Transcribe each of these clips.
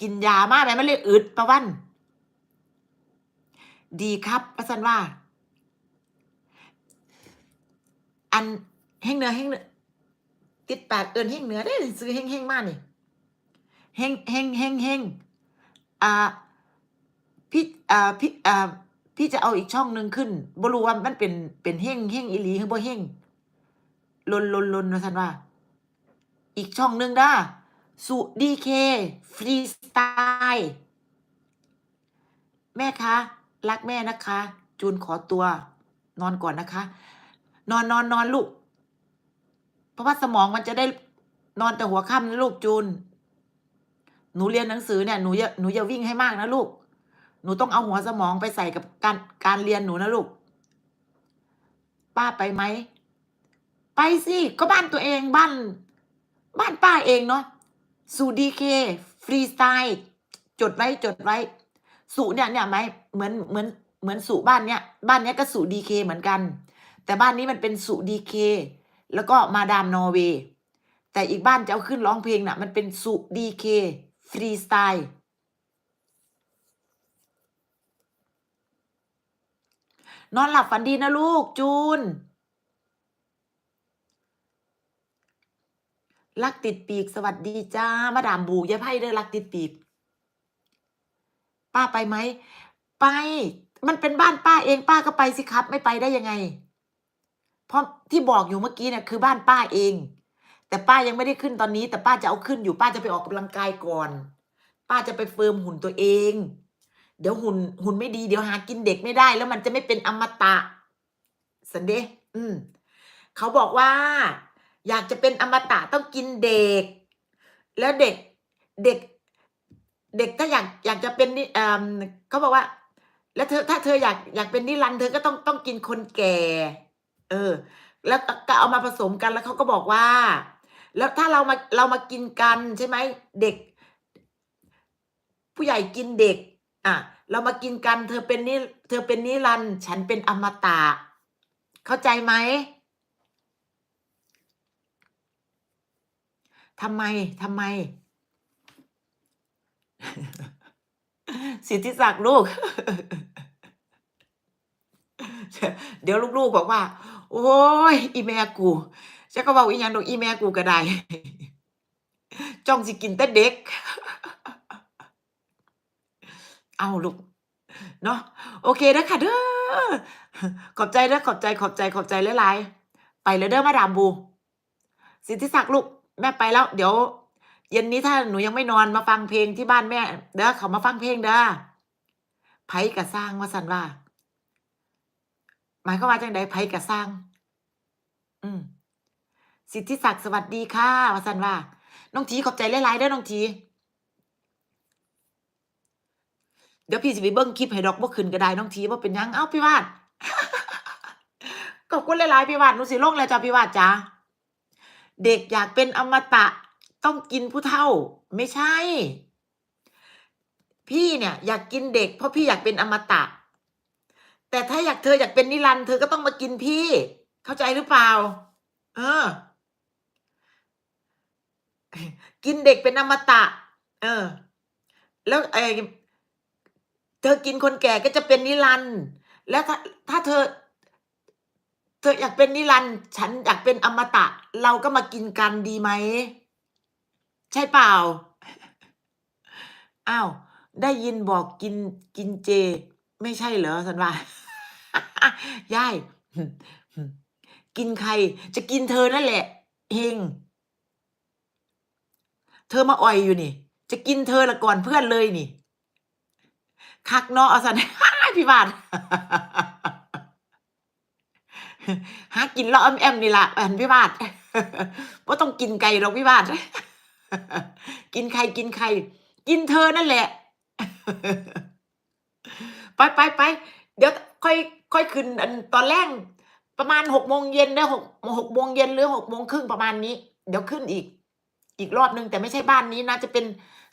กินยามาแม่มันเลยอึดประวัน ดีครับประสันว่า อันแห้งเหนือแห้งเนือติดปากเอินแห้งเหนือได้ซื้อแห้งแห้งมากนี่แห้งแห้งแห้งแห้งอ่าพี่อ่าพี่อ่าพี่จะเอาอีกช่องหนึ่งขึ้นบ่รู้ว่ามันเป็นเป็นแห้งแห้งอีหลีหรือบ่แห้งลนลนลนนะท่านว่า อีกช่องหนึ่งด้า สุดีเคฟรีสไตล์แม่คะ รักแม่นะคะ จูนขอตัว นอนก่อนนะคะ นอนนอนนอนลูก เพราะว่าสมองมันจะได้นอนแต่หัวค่ำนะลูกจูน หนูเรียนหนังสือเนี่ยหนูอย่าหนูอย่าวิ่งให้มากนะลูก หนูต้องเอาหัวสมองไปใส่กับการการเรียนหนูนะลูก ป้าไปไหม ไปสิ ก็บ้านตัวเองบ้าน บ้านป้าเองเนาะ สูดีเคฟรีสไตล์จดไว้จดไว้สุเนี่ยเนี่ยไหมเหมือนเหมือนเหมือนสุบ้านเนี้ยบ้านเนี้ยก็สุดีเคเหมือนกัน แต่บ้านนี้มันเป็นสุดีเคแล้วก็มาดามนอร์เวย์แต่อีกบ้านจะเอาขึ้นร้องเพลงน่ะ มันเป็นสุดีเคฟรีสไตล์นอนหลับฝันดีนะลูกจูน รักติดปีกสวัสดีจ้ามาดามบูยายไพ่เด้อรักติดปีก ป้าไปไหม ไป มันเป็นบ้านป้าเองป้าก็ไปสิครับ ไม่ไปได้ยังไง เพราะที่บอกอยู่เมื่อกี้เนี่ยคือบ้านป้าเอง แต่ป้ายังไม่ได้ขึ้นตอนนี้ แต่ป้าจะเอาขึ้นอยู่ป้าจะไปออกกำลังกายก่อน ป้าจะไปเฟิร์มหุ่นตัวเอง เดี๋ยวหุ่นหุ่นไม่ดีเดี๋ยวหากินเด็กไม่ได้ แล้วมันจะไม่เป็นอมตะสันเดอืมเขาบอกว่า อยากจะเป็นอมตะต้องกินเด็ก แล้วเด็กเด็ก เด็กถ้าอยากอยากจะเป็นนี่เอมเขาบอกว่า แล้วเธอถ้าเธออยากอยากเป็นนิรันด์เธอก็ต้องต้องกินคนแก่ เออ แล้วก็เอามาผสมกันแล้วเขาก็บอกว่า แล้วถ้าเรามาเรามากินกันใช่ไหมเด็ก ผู้ใหญ่กินเด็ก อะ เรามากินกัน เธอเป็นนิเธอเป็นนิรันด์ฉันเป็นอมตะ เข้าใจไหม ทำไมทำไม สิทธิศักดิ์ลูก เดี๋ยวลูกๆบอกว่า โอ้ย อีแม่กูจะก็บอกอีหยังดอกอีแม่กูก็ได้ จ้องสิกินแต่เด็ก เอาลูก เนาะโอเคเด้อค่ะเด้อขอบใจเด้อขอบใจขอบใจขอบใจหลายๆไปเลยเด้อมาดามบู สิทธิศักดิ์ลูก แม่ไปแล้ว เดี๋ยว เย็นนี้ถ้าหนูยังไม่นอนมาฟังเพลงที่บ้านแม่ เด้อเขามาฟังเพลงเด้อไผกะสร้างว่าสันว่า หมายความาจังใดไผกะสร้าง อืมสิทธิศักดิ์สวัสดีค่ะว่าสันว่า น้องทีขอบใจหลายๆเด้อน้องทีเดี๋ยวพี่สิไปเบิ้งคลิปให้ดอกบ่ขึ้นก็ได้น้องทีว่าเป็นยังเอ้าพี่วาดขอบคุณหลายๆพี่วาดหนูสิลงแล้วจ้าพี่วาดจ้า เด็กอยากเป็นอมตะต้องกินผู้เฒ่า ไม่ใช่ พี่เนี่ย อยากกินเด็ก เพราะพี่อยากเป็นอมตะ แต่ถ้าอยากเธออยากเป็นนิรันด์เธอก็ต้องมากินพี่ เข้าใจหรือเปล่า เออ กินเด็กเป็นอมตะ เออ แล้วไอ้เธอกินคนแก่ก็จะเป็นนิรันด์แล้วถ้าถ้าเธอ ธออยากเป็นนิรันด์ฉันอยากเป็นอมตะ เราก็มากินกันดีไหม ใช่เปล่า อ้าว ได้ยินบอกกินกินเจ ไม่ใช่เหรอสันว่ายายกินใคร จะกินเธอนั่นแหละเฮงเธอมาอ่อยอยู่นี่ จะกินเธอละก่อนเพื่อนเลยนี่ คักเนาะเอาสันพี่บาท หากินเลาะแอมๆนี่ละอันพี่บาทว่าต้องกินไก่หรอกพี่บาทกินใครกินใคร กินเธอนั่นแหละ ไปไปไปเดี๋ยวค่อยค่อยขึ้นตอนแรกประมาณหกโมงเย็นได้หกหกโมงเย็นหรือหกโมงครึ่งประมาณนี้ เดี๋ยวขึ้นอีก อีกรอบนึงแต่ไม่ใช่บ้านนี้นะจะเป็น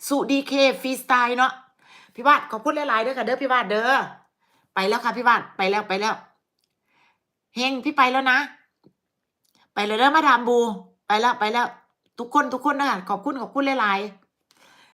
สุดีเคฟรีสไตล์เนาะพี่วาดขอบคุณหลายๆเด้อค่ะเด้อพี่วาดเด้อไปแล้วค่ะพี่วาดไปแล้วไปแล้ว เฮงพี่ไปแล้วนะ ไปเลยเด้อมาดามบู ไปแล้วไปแล้ว ทุกคนทุกคนนะคะขอบคุณขอบคุณหลายๆ